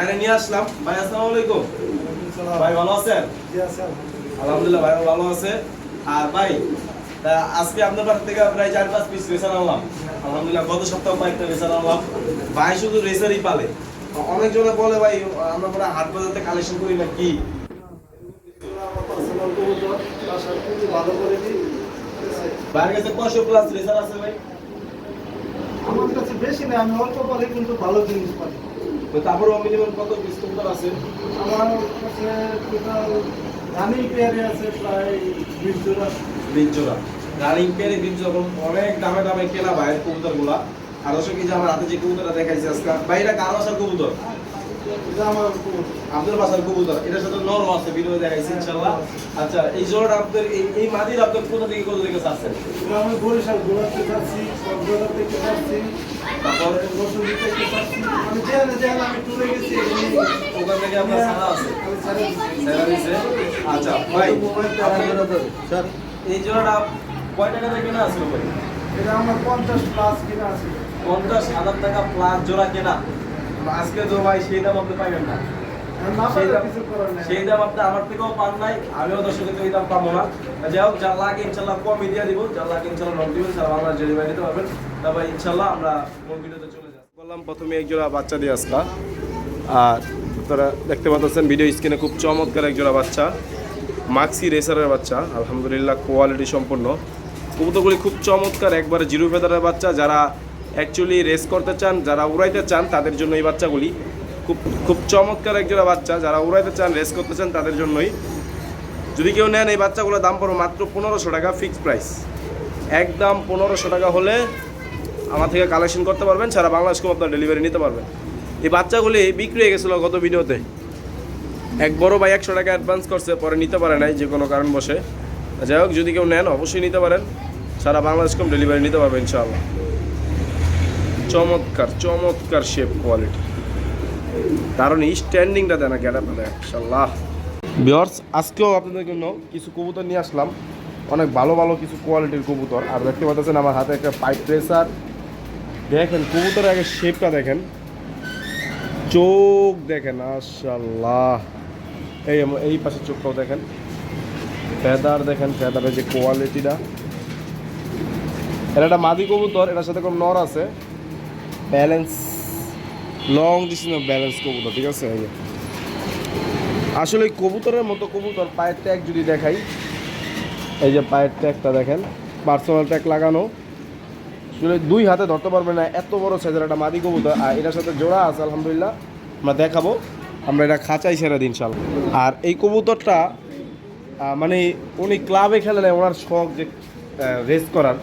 বাইরে নিয়ে আসলাম। ভাই আসসালামু আলাইকুম। ভাই ভালো আছেন? আলহামদুলিল্লাহ। ভাই ভালো আছে। আর ভাই আজকে আপনার বাড়ি থেকে প্রায় চার পাঁচ পিস রেসার আনলাম। আলহামদুলিল্লাহ গত সপ্তাহ কয়েকটা রেসার আনলাম। ভাই শুধু রেসারই পালে। অনেকজনে বলে ভাই আমরা পরে হাট বাজারতে কালেকশন করি না কি? ভাইয়ের কাছে কয়শো প্লাস রেসার আছে ভাই? আমার কাছে বেশি নেই আমি অল্প পারি কিন্তু ভালো জিনিস পাই। তো তারপরে মিনিমাম কত পিস কবুতর আছে? আমার কাছে টোটাল রানিং পেয়ারে আছে প্রায় বিশ জোড়া। বিশ জোড়া। রানিং পেয়ারে বিশ জোড়া অনেক দামে দামে কেনা ভাইয়ের কবুতরগুলা আর দর্শক যে আমার হাতে যে কবুতরটা দেখাইছে আজকে বাইরে কারও আসার কবুতর? আপনার বাসার কবুতর এটার সাথে নরম আছে ভিডিও দেখাইছি ইনশাআল্লাহ। আচ্ছা এই জোড়াটা আপনাদের এই এই মাদির আপনার কোথা থেকে কোথা থেকে চাচ্ছেন? আমি বরিশাল গোলাপতে যাচ্ছি কক্সবাজার থেকে যাচ্ছি তারপর? বসুন্ধী থেকে যাচ্ছি যেখানে যেখানে আমি টুরে গেছি ওখান থেকে আপনার সাদা আছে? আমি ছেড়ে দিচ্ছি। সেটা দিছে? আচ্ছা ভাই স্যার। এই জোড়াটা কয় টাকা থেকে কেনা আছে ভাই? এটা আমার পঞ্চাশ প্লাস কিনা আছে। পঞ্চাশ হাজার টাকা প্লাস জোড়া কেনা। আজকে তো ভাই সেই দাম আপনি পাইবেন না। সেই দাম কিছু করার নেই। সেই দাম আপনি আমার থেকেও পান নাই আমিও দর্শকের থেকে দাম পাবো না। যাই হোক যা লাগে ইনশাল্লাহ কমই দিয়ে দিব। যা লাগে ইনশাল্লাহ নক দিবেন ডেলিভারি দিতে পারবেন। তারপর ইনশাল্লাহ আমরা মূল ভিডিওতে চলে যাই বললাম প্রথমে এক জোড়া বাচ্চা দিয়ে আসলা আর তারা দেখতে পাচ্ছেন ভিডিও স্ক্রিনে খুব চমৎকার একজোড়া বাচ্চা। মাক্সি রেসারের বাচ্চা আলহামদুলিল্লাহ কোয়ালিটি সম্পন্ন কবুতরগুলি খুব চমৎকার একবারে জিরো ফেদারের বাচ্চা। যারা অ্যাকচুয়ালি রেস করতে চান, যারা উড়াইতে চান, তাদের জন্য এই বাচ্চাগুলি খুব খুব চমৎকার এক জোড়া বাচ্চা। যারা উড়াইতে চান রেস করতে চান, তাদের জন্যই। যদি কেউ নেন এই বাচ্চাগুলোর দাম পড়বে মাত্র পনেরোশো টাকা ফিক্সড প্রাইস একদম পনেরোশো টাকা হলে আমার থেকে কালেকশন করতে পারবেন, সারা বাংলাদেশকে আপনার ডেলিভারি নিতে পারবেন। এই বাচ্চাগুলি বিক্রি হয়ে গেছিল গত ভিডিওতে। এক বড় ভাই একশো টাকা অ্যাডভান্স করছে, পরে নিতে পারে নাই, যে কোনো কারণ বসে। যাই হোক, যদি কেউ নেন, অবশ্যই নিতে পারেন। সারা বাংলাদেশ কম ডেলিভারি নিতে পারবেন ইনশাআল্লাহ। চমৎকার চমৎকার শেপ কোয়ালিটি কারণ এই স্ট্যান্ডিংটা দেয় না গেটা পেলে ইনশাল্লাহ বিয়ার্স আজকেও আপনাদের জন্য কিছু কবুতর নিয়ে আসলাম। অনেক ভালো ভালো কিছু কোয়ালিটির কবুতর। আর দেখতে পাচ্ছেন আমার হাতে একটা পাইপ প্রেসার দেখেন, কবুতরের আগে শেপটা দেখেন। চোখ দেখেন মাশাল্লাহ এই এই পাশে চোখটাও দেখেন। ফেদার দেখেন ফেদারের যে কোয়ালিটিটা এটা একটা মাদি কবুতর, এটার সাথে কোনো নর আছে। ব্যালেন্স লং ডিস্টেন্স ব্যালেন্স কবুতর, ঠিক আছে? আসলে কবুতরের মতো কবুতর পায়ের ট্যাগ যদি দেখাই, এই যে পায়ের ট্যাগটা দেখেন পার্সোনাল ট্যাগ লাগানো। আসলে দুই হাতে ধরতে পারবে না, এত বড় সাইজের একটা মাদি কবুতর। আর এটার সাথে জোড়া আছে, আলহামদুলিল্লাহ। আমরা দেখাবো, আমরা এটা খাঁচাই সেরা দিন ইনশাল্লাহ আর এই কবুতরটা মানে উনি ক্লাবে খেলে নেয়, ওনার শখ যে রেস করার।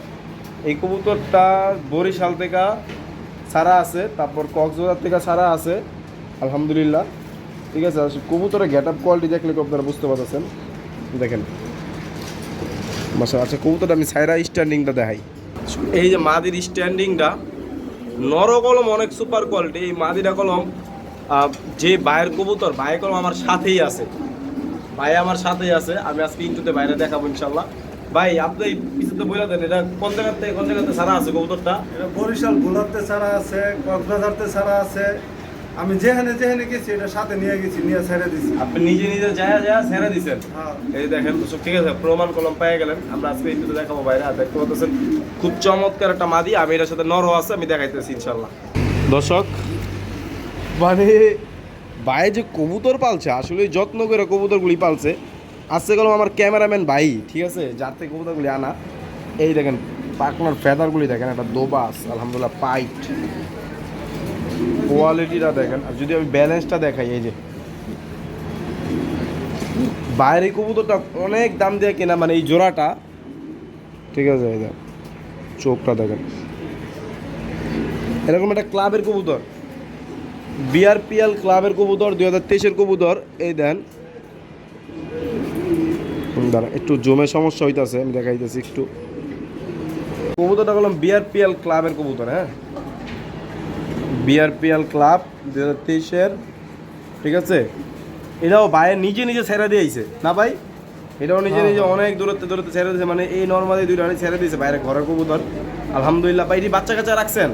এই কবুতরটা বরিশাল থেকে সারা আছে, তারপর কক্সবাজার থেকে সারা আছে, আলহামদুলিল্লাহ। ঠিক আছে কবুতরের গেট আপ কোয়ালিটি দেখলে আপনারা বুঝতে পারতেছেন? দেখেন। আচ্ছা কবুতরটা আমি সাইরা স্ট্যান্ডিংটা দেখাই। এই যে মাদির স্ট্যান্ডিংটা নর কলম অনেক সুপার কোয়ালিটি এই মাদিরা কলম যে বায়ের কবুতর বায়ের কলম আমার সাথেই আছে। ভাই আমার সাথেই আছে, আমি আজকে ইন্টুতে বাইরে দেখাবো ইনশাল্লাহ ভাই আপনি এই পিছুতে বলে দেন এটা কোন জায়গাতে কোন জায়গাতে সারা আছে কবুতরটা? এটা বরিশাল গোলাপতে ছাড়া আছে কক্সবাজারতে ছাড়া আছে। আমি যেখানে যেখানে গেছি এটা সাথে নিয়ে গেছি নিয়ে ছেড়ে দিছি। আপনি নিজে নিজে যায় যায় ছেড়ে দিছেন। হ্যাঁ। এই দেখেন দর্শক ঠিক আছে প্রমাণ কলম পেয়ে গেলেন। আমরা আজকে ইন্টুতে দেখাবো বাইরে দেখতে পাচ্ছেন খুব চমৎকার একটা মাদি। আমি এটার সাথে নরও আছে আমি দেখাইতেছি ইনশাল্লাহ দর্শক মানে ভাই যে কবুতর পালছে আসলে যত্ন করে কবুতরগুলি পালছে। আসছে গেল আমার ক্যামেরাম্যান ভাই, ঠিক আছে? যার থেকে কবুতরগুলি আনা। এই দেখেন, পাকনার ফেদারগুলি দেখেন, একটা দোবাস, আলহামদুলিল্লাহ, পাইট। কোয়ালিটিটা দেখেন, আর যদি আমি ব্যালেন্সটা দেখাই, এই যে। বাইরে কবুতরটা অনেক দাম দিয়ে কেনা মানে এই জোড়াটা। ঠিক আছে, এই দেখ চোখটা দেখেন। এরকম একটা ক্লাবের কবুতর। বিআরপিএল ক্লাবের কবুতর, দুই হাজার তেইশের কবুতর। এই দেন দাঁড়া একটু জমে সমস্যা হইতেছে আমি দেখাইতেছি একটু। কবুতরটা বললাম বিআরপিএল ক্লাবের কবুতর হ্যাঁ? বিআরপিএল ক্লাব দু হাজার তেইশের ঠিক আছে? এটাও বাইরে নিজে নিজে ছেড়ে দিয়েছে না ভাই? এটাও নিজে নিজে অনেক দূরত্বে দূরত্বে ছেড়ে দিয়েছে মানে এই নর্মালি দুইটা ছেড়ে দিয়েছে বাইরে ঘরের কবুতর। আলহামদুলিল্লাহ ভাই এটি বাচ্চা কাচ্চা রাখছেন?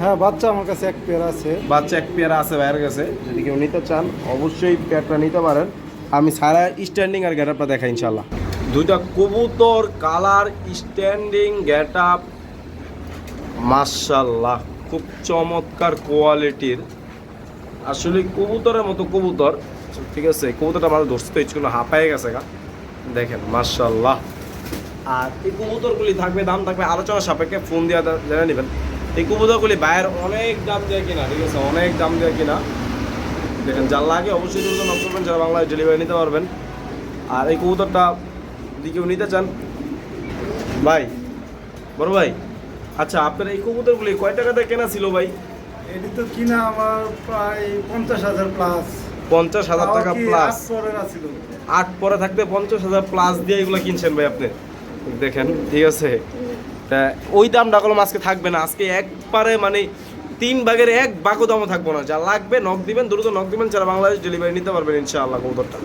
হ্যাঁ বাচ্চা আমার কাছে এক পেয়ারা আছে। বাচ্চা এক পেয়ারা আছে বাইরের কাছে। যদি কেউ নিতে চান অবশ্যই পেয়ারটা নিতে পারেন। আমি সারা স্ট্যান্ডিং আর গেট আপটা দেখাই ইনশাল্লাহ দুইটা কবুতর কালার স্ট্যান্ডিং গেট আপ মার্শাল্লাহ খুব চমৎকার কোয়ালিটির আসলে কবুতরের মতো কবুতর, ঠিক আছে, কবুতরটা আমার ধরতে ইচ্ছে কোনো হাঁপায়ে গেছে গা। দেখেন মার্শাল্লাহ আর এই কবুতরগুলি থাকবে, দাম থাকবে আলোচনা সাপেক্ষে ফোন দিয়ে জেনে নেবেন। এই কবুতরগুলি বাইরের অনেক দাম দিয়ে কিনা, ঠিক আছে, অনেক দাম দিয়ে কিনা। দেখেন যার লাগে অবশ্যই নক করবেন যারা বাংলায় ডেলিভারি নিতে পারবেন। আর এই কবুতরটা যদি কেউ নিতে চান ভাই বড় ভাই আচ্ছা আপনার এই কবুতরগুলি কয় টাকাতে কেনা ছিল ভাই? এটি তো কিনা আমার প্রায় পঞ্চাশ হাজার প্লাস পঞ্চাশ হাজার টাকা প্লাস আট পরে থাকতে পঞ্চাশ হাজার প্লাস দিয়ে এগুলো কিনছেন ভাই আপনি? দেখেন ঠিক আছে। তা ওই দামটা কোনো আজকে থাকবে না। আজকে একবারে মানে তিন ভাগের এক ভাগও দামও থাকব না। যা লাগবে নক দিবেন, দ্রুত নক দিবেন, যারা বাংলাদেশ ডেলিভারি নিতে পারবেন ইনশাআল্লাহ কবুতরটা।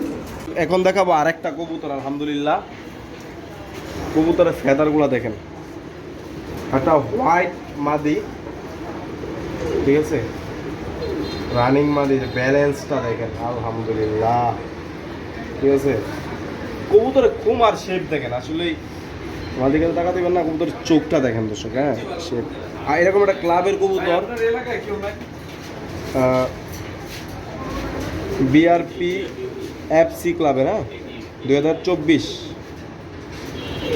এখন দেখাবো আরেকটা কবুতর, আলহামদুলিল্লাহ। কবুতরের ফেদারগুলো দেখেন। একটা হোয়াইট মাদি, ঠিক আছে? রানিং মাদি ব্যালেন্সটা দেখেন, আলহামদুলিল্লাহ। ঠিক আছে? কবুতরের খুম আর শেপ দেখেন, আসলেই আমাদের দিকে টাকা দেবেন না, কবুতরের চোখটা দেখেন দর্শক হ্যাঁ? শেপ আর এরকম একটা ক্লাবের কবুতর বিআরপি এফসি ক্লাবের হ্যাঁ? দুই হাজার চব্বিশ।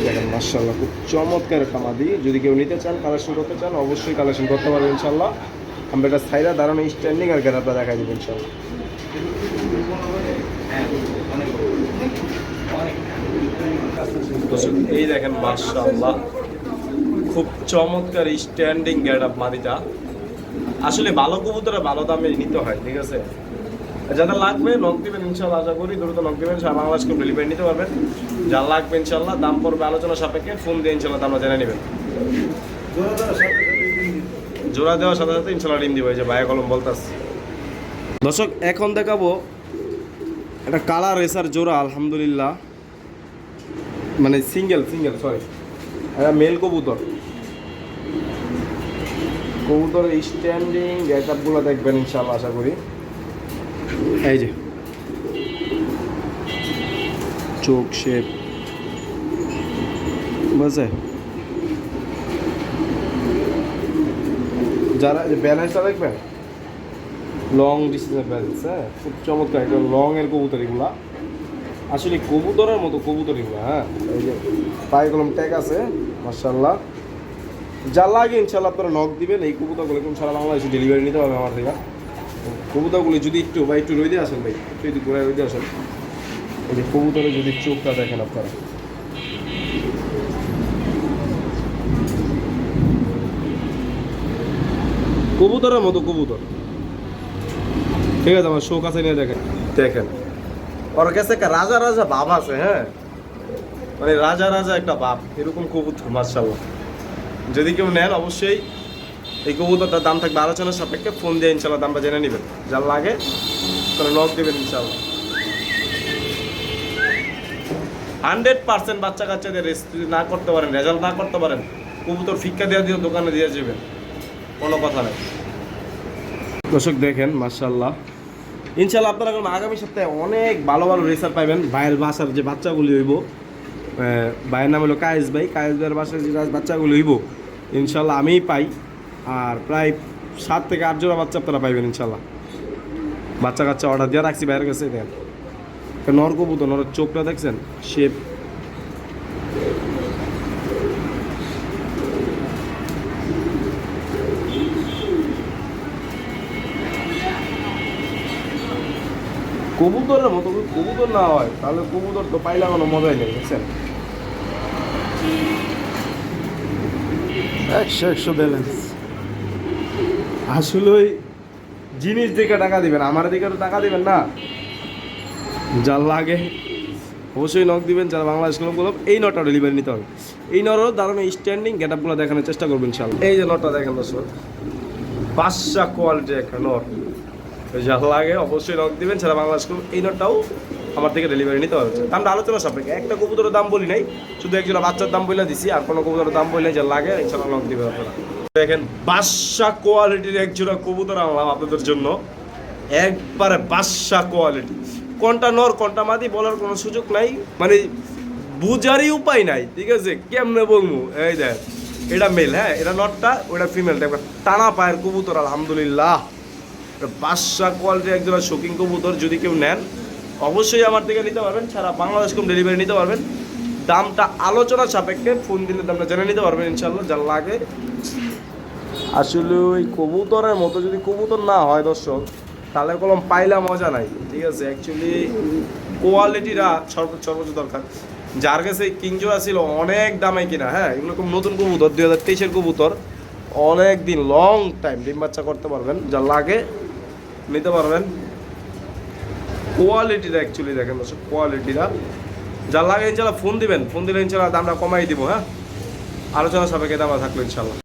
দেখেন মার্শাল্লাহ খুব চমৎকার একটা মাদি। যদি কেউ নিতে চান কালেকশন করতে চান অবশ্যই কালেকশন করতে পারবেন ইনশাল্লাহ আমরা এটা সাইডা দাঁড়ানো স্ট্যান্ডিং আর গেটারটা দেখাই দেবো ইনশাল্লাহ এই দেখেন মার্শাল্লাহ খুব চমৎকার স্ট্যান্ডিং গেট আপ মাদিটা। আসলে ভালো কবুতরে ভালো দামে নিতে হয়, ঠিক আছে? যাদের লাগবে নক দিবেন ইনশাল্লাহ আশা করি দ্রুত নক দিবেন, সারা বাংলাদেশকে ডেলিভারি নিতে পারবেন। যা লাগবে ইনশাল্লাহ দাম পড়বে আলোচনা সাপেক্ষে ফোন দিয়ে ইনশাল্লাহ দামটা জেনে নেবেন। জোড়া দেওয়ার সাথে সাথে ইনশাল্লাহ ডিম দিব, এই যে ভাইয়া কলম বলতাস দর্শক, এখন দেখাবো একটা কালার রেসার জোড়া, আলহামদুলিল্লাহ। মানে সিঙ্গেল সিঙ্গেল সরি একটা মেল কবুতর। কবুতরের স্ট্যান্ডিং গেট আপগুলো দেখবেন ইনশাল্লাহ আশা করি। এই যে। চোখ শেপ বুঝছে? যারা ব্যালেন্সটা দেখবেন লং ডিস্টেন্সের ব্যালেন্স হ্যাঁ? খুব চমৎকার একটা লং এর কবুতর এগুলা আসলে কবুতরের মতো কবুতর এগুলা হ্যাঁ? এই যে পায়ে কলম ট্যাগ আছে মার্শাল্লাহ যা লাগে ইনশাল্লাহ আপনারা নক দিবেন। এই কবুতরগুলো কোন সারা বাংলাদেশে ডেলিভারি নিতে পারবে আমার থেকে। কবুতরগুলি যদি একটু বা একটু রই দিয়ে আসেন, ভাই, একটু যদি ঘুরে রই দিয়ে আসেন। এই যে কবুতরের যদি চোখটা দেখেন আপনারা। কবুতরের মতো কবুতর। ঠিক আছে, আমার শোক আছে নিয়ে দেখেন। দেখেন। ওর কাছে একটা রাজা রাজা বাপ আছে হ্যাঁ? মানে রাজা রাজা একটা বাপ। এরকম কবুতর মার্শাল্লাহ যদি কেউ নেন, অবশ্যই এই কবুতরটার দাম থাকবে আলোচনার সাপেক্ষে। ফোন দিয়ে ইনশাল্লাহ দামটা জেনে নেবেন। যার লাগে তাহলে নক দেবেন ইনশাল্লাহ হান্ড্রেড পার্সেন্ট বাচ্চা কাচ্চাদের রেস্ট না করতে পারেন, রেজাল্ট না করতে পারেন, কবুতর ফিক্কা দেওয়া দিয়ে দোকানে দিয়ে যাবেন। কোনো কথা নেই। দর্শক দেখেন মার্শাল্লাহ ইনশাল্লাহ আপনারা আগামী সপ্তাহে অনেক ভালো ভালো রেসার পাইবেন। ভাইয়ের বাসার যে বাচ্চাগুলি হইব ভাইয়ের নাম হলো কায়েস ভাই। কায়েস ভাইয়ের বাসায় যে বাচ্চাগুলো হইব, ইনশাল্লাহ আমিই পাই। আর প্রায় সাত থেকে আট জোড়া বাচ্চা আপনারা পাইবেন ইনশাল্লাহ। বাচ্চা কাচ্চা অর্ডার দিয়ে রাখছি ভাইয়ের কাছে, দেন। নর কবুতর, নরের চোখটা দেখছেন? শেপ। কবুতরের মতো, কবুতর না হয়, তাহলে কবুতর তো পাইলে কোনো মজাই নেই, বুঝছেন? একশো একশো ব্যালেন্স আসলে ওই জিনিস দিকে টাকা দিবেন, আমার দিকে তো টাকা দিবেন না। যার লাগে, অবশ্যই নক দিবেন, যারা বাংলাদেশ ক্লাবগুলো এই নটা ডেলিভারি নিতে হবে। এই নরও দাঁড়ানো স্ট্যান্ডিং গেট আপগুলো দেখানোর চেষ্টা করবেন ইনশাল্লাহ এই যে নটটা দেখেন দর্শক, বাদশা কোয়ালিটির একটা নট যার লাগে অবশ্যই নক দিবেন, যারা বাংলাদেশ ক্লাব এই নটটাও আমার থেকে ডেলিভারি নিতে পারবে দামটা আলোচনা সাপেক্ষে। একটা কবুতরের দাম বলি নাই, শুধু একজোড়া বাচ্চার দাম বলে দিছি, আর কোনো কবুতরের দাম বললে যা লাগে ইনশাল্লাহ নক দিবে আপনারা। দেখেন, বাদশা কোয়ালিটির এক জোড়া কবুতর আনলাম আপনাদের জন্য। একবারে বাদশা কোয়ালিটি কোনটা নর, কোনটা মাদি বলার কোনো সুযোগ নাই। মানে বুঝারই উপায় নাই, ঠিক আছে? কেমনে বলব? এই দেখ, এটা মেল হ্যাঁ? এটা নটটা ওটা ফিমেল দেখবেন, টানা পায়ের কবুতর, আলহামদুলিল্লাহ। বাদশা কোয়ালিটির এক জোড়া শৌখিন কবুতর, যদি কেউ নেন অবশ্যই আমার থেকে নিতে পারবেন, সারা বাংলাদেশ কম ডেলিভারি নিতে পারবেন। দামটা আলোচনা সাপেক্ষে ফোন দিলে দামটা জেনে নিতে পারবেন ইনশাল্লাহ যা লাগে। আসলে ওই কবুতরের মতো যদি কবুতর না হয় দর্শক, তাহলে কলম পাইলা মজা নাই, ঠিক আছে? অ্যাকচুয়ালি কোয়ালিটিটা সর্বোচ্চ সর্বোচ্চ দরকার। যার কাছে কিংজোড়া ছিল, অনেক দামে কিনা হ্যাঁ? এগুলো খুব নতুন কবুতর, দুই হাজার তেইশের কবুতর। অনেক দিন লং টাইম ডিম বাচ্চা করতে পারবেন, যা লাগে নিতে পারবেন। কোয়ালিটিটা অ্যাকচুয়ালি দেখেন দর্শক কোয়ালিটিটা যা লাগে ইনশাল্লাহ ফোন দিবেন ফোন দিলে ইনশাল্লাহ দামটা কমাই দিব হ্যাঁ? আলোচনা সাপেক্ষে দামটা থাকল ইনশাল্লাহ